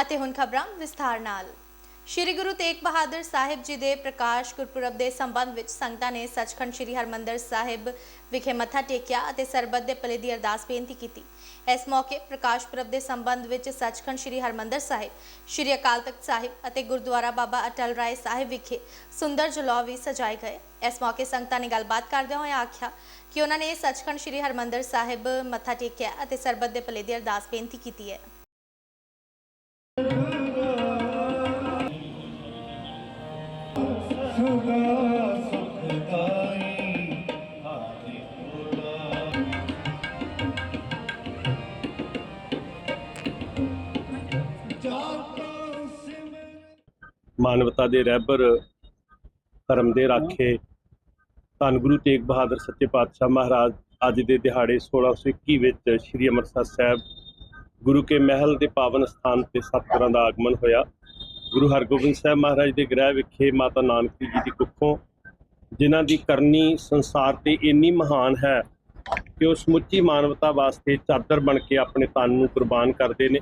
ਅਤੇ ਹੁਣ ਖਬਰਾਂ ਵਿਸਥਾਰ ਨਾਲ। ਸ਼੍ਰੀ ਗੁਰੂ ਤੇਗ ਬਹਾਦਰ ਸਾਹਿਬ ਜੀ ਦੇ ਪ੍ਰਕਾਸ਼ ਗੁਰਪੁਰਬ ਦੇ ਸੰਬੰਧ ਵਿੱਚ ਸੰਗਤਾਂ ਨੇ ਸੱਚਖੰਡ ਸ਼੍ਰੀ ਹਰਮੰਦਰ ਸਾਹਿਬ ਵਿਖੇ ਮੱਥਾ ਟੇਕਿਆ ਅਤੇ ਸਰਬੱਤ ਦੇ ਭਲੇ ਦੀ ਅਰਦਾਸ ਬੇਨਤੀ ਕੀਤੀ। ਇਸ ਮੌਕੇ ਪ੍ਰਕਾਸ਼ ਪੁਰਬ ਦੇ ਸੰਬੰਧ ਵਿੱਚ ਸੱਚਖੰਡ ਸ਼੍ਰੀ ਹਰਮੰਦਰ ਸਾਹਿਬ, ਸ਼੍ਰੀ ਅਕਾਲ ਤਖਤ ਸਾਹਿਬ ਅਤੇ ਗੁਰਦੁਆਰਾ ਬਾਬਾ ਅਟਲ ਰਾਏ ਸਾਹਿਬ ਵਿਖੇ ਸੁੰਦਰ ਜਲੌ ਵੀ ਸਜਾਏ ਗਏ। ਇਸ ਮੌਕੇ ਸੰਗਤਾਂ ਨੇ ਗੱਲਬਾਤ ਕਰਦਿਆਂ ਹੋਇਆ ਆਖਿਆ ਕਿ ਉਹਨਾਂ ਨੇ ਸੱਚਖੰਡ ਸ਼੍ਰੀ ਹਰਮੰਦਰ ਸਾਹਿਬ ਮੱਥਾ ਟੇਕਿਆ ਅਤੇ ਸਰਬੱਤ ਦੇ ਭਲੇ ਦੀ ਅਰਦਾਸ ਬੇਨਤੀ ਕੀਤੀ ਹੈ। ਮਾਨਵਤਾ ਦੇ ਰਹਿਬਰ, ਧਰਮ ਦੇ ਰਾਖੇ, ਧੰਨ ਗੁਰੂ ਤੇਗ ਬਹਾਦਰ ਸੱਚੇ ਪਾਤਸ਼ਾਹ ਮਹਾਰਾਜ ਅੱਜ ਦੇ ਦਿਹਾੜੇ 1621 ਵਿੱਚ ਸ੍ਰੀ ਅੰਮ੍ਰਿਤਸਰ ਸਾਹਿਬ ਗੁਰੂ ਕੇ ਮਹਿਲ ਦੇ ਪਾਵਨ ਸਥਾਨ ਤੇ ਸਤਿਗੁਰਾਂ ਦਾ ਆਗਮਨ ਹੋਇਆ। ਗੁਰੂ ਹਰਗੋਬਿੰਦ ਸਾਹਿਬ ਮਹਾਰਾਜ ਦੇ ਗ੍ਰਹਿ ਵਿਖੇ ਮਾਤਾ ਨਾਨਕ ਜੀ ਦੀ ਕੁੱਖੋਂ, ਜਿਨ੍ਹਾਂ ਦੀ ਕਰਨੀ ਸੰਸਾਰ ਤੇ ਇੰਨੀ ਮਹਾਨ ਹੈ ਕਿ ਉਹ ਸਮੁੱਚੀ ਮਾਨਵਤਾ ਵਾਸਤੇ ਚਾਦਰ ਬਣ ਕੇ ਆਪਣੇ ਤਨ ਨੂੰ ਕੁਰਬਾਨ ਕਰਦੇ ਨੇ।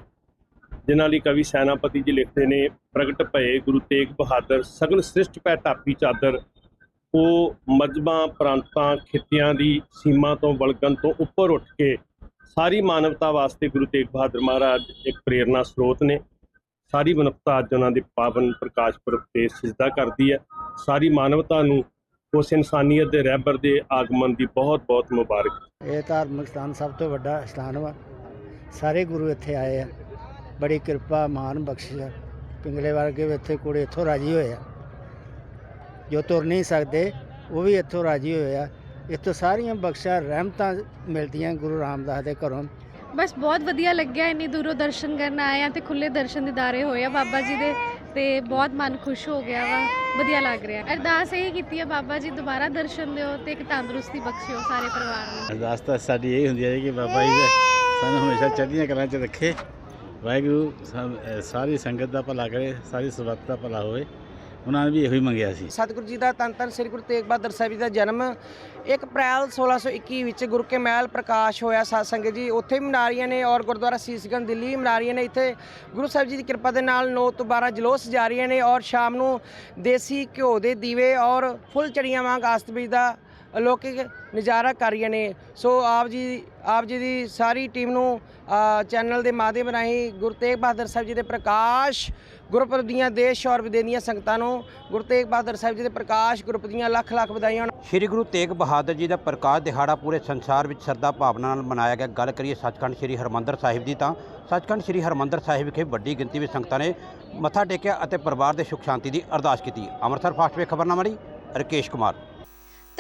ਜਿਨ੍ਹਾਂ ਲਈ ਕਵੀ ਸੈਨਾਪਤੀ ਜੀ ਲਿਖਦੇ ਨੇ, ਪ੍ਰਗਟ ਭਏ ਗੁਰੂ ਤੇਗ ਬਹਾਦਰ, ਸਗਲ ਸ੍ਰਿਸ਼ਟ ਪੈ ਟਾਪੀ ਚਾਦਰ। ਉਹ ਮਜਬਾਂ, ਪ੍ਰਾਂਤਾਂ, ਖਿੱਤਿਆਂ ਦੀ ਸੀਮਾ ਤੋਂ ਵਲਗਣ ਤੋਂ ਉੱਪਰ ਉੱਠ ਕੇ ਸਾਰੀ ਮਾਨਵਤਾ ਵਾਸਤੇ ਗੁਰੂ ਤੇਗ ਬਹਾਦਰ ਮਹਾਰਾਜ ਇੱਕ ਪ੍ਰੇਰਨਾ ਸਰੋਤ ਨੇ। ਸਾਰੀ ਮਨੁੱਖਤਾ ਅੱਜ ਉਹਨਾਂ ਦੇ ਪਾਵਨ ਪ੍ਰਕਾਸ਼ ਪੁਰਬ ਤੇ ਸਿਜਦਾ ਕਰਦੀ ਹੈ। ਸਾਰੀ ਮਾਨਵਤਾ ਨੂੰ ਉਸ ਇਨਸਾਨੀਅਤ ਦੇ ਰਹਿਬਰ ਦੇ ਆਗਮਨ ਦੀ ਬਹੁਤ ਬਹੁਤ ਮੁਬਾਰਕ। ਇਹ ਧਾਰਮਿਕ ਸਥਾਨ ਸਭ ਤੋਂ ਵੱਡਾ ਸਥਾਨ ਵਾ। ਸਾਰੇ ਗੁਰੂ ਇੱਥੇ ਆਏ ਆ। ਬੜੀ ਕਿਰਪਾ ਮਾਨ ਬਖਸ਼ਿਸ਼ ਆ। ਪਿੰਗਲੇ ਵਰਗੇ ਇੱਥੇ ਕੁੜੇ ਇੱਥੋਂ ਰਾਜੀ ਹੋਏ ਆ। ਜੋ ਤੁਰ ਨਹੀਂ ਸਕਦੇ, ਉਹ ਵੀ ਇੱਥੋਂ ਰਾਜੀ ਹੋਏ ਆ। ਇੱਥੋਂ ਸਾਰੀਆਂ ਬਖਸ਼ਾ ਰਹਿਮਤਾਂ ਮਿਲਦੀਆਂ ਗੁਰੂ ਰਾਮਦਾਸ ਦੇ ਘਰੋਂ। ਬਸ ਬਹੁਤ ਵਧੀਆ ਲੱਗਿਆ ਇੰਨੀ ਦੂਰੋਂ ਦਰਸ਼ਨ ਕਰਨ ਆਏ ਆ ਤੇ ਖੁੱਲੇ ਦਰਸ਼ਨ ਦਿਦਾਰੇ ਹੋਏ ਆ ਬਾਬਾ ਜੀ ਦੇ ਤੇ ਬਹੁਤ ਮਨ ਖੁਸ਼ ਹੋ ਗਿਆ ਵਾ ਵਧੀਆ ਲੱਗ ਰਿਹਾ। ਅਰਦਾਸ ਇਹ ਕੀਤੀ ਆ ਬਾਬਾ ਜੀ ਦੁਬਾਰਾ ਦਰਸ਼ਨ ਦਿਓ ਤੇ ਇੱਕ ਤੰਦਰੁਸਤੀ ਬਖਸ਼ਿਓ ਸਾਰੇ ਪਰਿਵਾਰ ਨੂੰ। ਅਰਦਾਸ ਤਾਂ ਸਾਡੀ ਇਹ ਹੁੰਦੀ ਹੈ ਕਿ ਬਾਬਾ ਜੀ ਦੇ ਸਾਨੂੰ ਹਮੇਸ਼ਾ ਚੜ੍ਹਦੀਆਂ ਕਲਾਂ 'ਚ ਰੱਖੇ। ਵਾਹਿਗੁਰੂ ਸਾਰੀ ਸੰਗਤ ਦਾ ਭਲਾ ਕਰੇ ਸਾਰੀ ਸਰਬੱਤ ਦਾ ਭਲਾ ਹੋਵੇ। ਉਹਨਾਂ ਨੇ ਵੀ ਇਹੋ ਹੀ ਮੰਗਿਆ ਸੀ। ਸਤਿਗੁਰੂ ਜੀ ਦਾ ਧੰਨ ਧੰਨ, ਸ੍ਰੀ ਗੁਰੂ ਤੇਗ ਬਹਾਦਰ ਸਾਹਿਬ ਜੀ ਦਾ ਜਨਮ 1 ਅਪ੍ਰੈਲ 1621 ਵਿੱਚ ਗੁਰੂ ਕੇ ਮਹਿਲ ਪ੍ਰਕਾਸ਼ ਹੋਇਆ ਸਾਧ ਸੰਗਤ ਜੀ। ਉੱਥੇ ਵੀ ਮਨਾਰੀਆਂ ਨੇ ਔਰ ਗੁਰਦੁਆਰਾ ਸੀਸਗੰਜ, ਦਿੱਲੀ ਵੀ ਮਨਾਰੀਆਂ ਨੇ। ਇੱਥੇ ਗੁਰੂ ਸਾਹਿਬ ਜੀ ਦੀ ਕਿਰਪਾ ਦੇ ਨਾਲ 9 ਤੋਂ 12 ਜਲੋਸ ਜਾ ਰਹੀਆਂ ਨੇ ਔਰ ਸ਼ਾਮ ਨੂੰ ਦੇਸੀ ਘਿਓ ਦੇ ਦੀਵੇ ਔਰ ਫੁੱਲ ਚੜੀਆਂ ਵਾਂਗ ਆਸਤਬੀਜ ਦਾ ਅਲੌਕਿਕ ਨਜ਼ਾਰਾ ਕਰ ਰਹੀਆਂ ਨੇ। ਸੋ ਆਪ ਜੀ ਆਪ ਜੀ ਦੀ ਸਾਰੀ ਟੀਮ ਨੂੰ ਚੈਨਲ ਦੇ ਮਾਧਿਅਮ ਰਾਹੀਂ ਗੁਰੂ ਤੇਗ ਬਹਾਦਰ ਸਾਹਿਬ ਜੀ ਦੇ ਪ੍ਰਕਾਸ਼ ਗੁਰਪੁਰਬ ਦੀਆਂ ਦੇਸ਼ ਔਰ ਵਿਦੇ ਦੀਆਂ ਸੰਗਤਾਂ ਨੂੰ ਗੁਰੂ ਤੇਗ ਬਹਾਦਰ ਸਾਹਿਬ ਜੀ ਦੇ ਪ੍ਰਕਾਸ਼ ਗੁਰਪੁਰਬ ਦੀਆਂ ਲੱਖ ਲੱਖ ਵਧਾਈਆਂ ਹੋਣ। ਸ਼੍ਰੀ ਗੁਰੂ ਤੇਗ ਬਹਾਦਰ ਜੀ ਦਾ ਪ੍ਰਕਾਸ਼ ਦਿਹਾੜਾ ਪੂਰੇ ਸੰਸਾਰ ਵਿੱਚ ਸ਼ਰਧਾ ਭਾਵਨਾ ਨਾਲ ਮਨਾਇਆ ਗਿਆ। ਗੱਲ ਕਰੀਏ ਸੱਚਖੰਡ ਸ਼੍ਰੀ ਹਰਮੰਦਰ ਸਾਹਿਬ ਦੀ ਤਾਂ ਸੱਚਖੰਡ ਸ਼੍ਰੀ ਹਰਮੰਦਰ ਸਾਹਿਬ ਵਿਖੇ ਵੱਡੀ ਗਿਣਤੀ ਵਿੱਚ ਸੰਗਤਾਂ ਨੇ ਮੱਥਾ ਟੇਕਿਆ ਅਤੇ ਪਰਿਵਾਰ ਦੇ ਸੁਖ ਸ਼ਾਂਤੀ ਦੀ ਅਰਦਾਸ ਕੀਤੀ। ਅੰਮ੍ਰਿਤਸਰ ਫਾਸਟ ਵੇ ਖਬਰਨਾਮਾ ਲਈ ਰਕੇਸ਼ ਕੁਮਾਰ।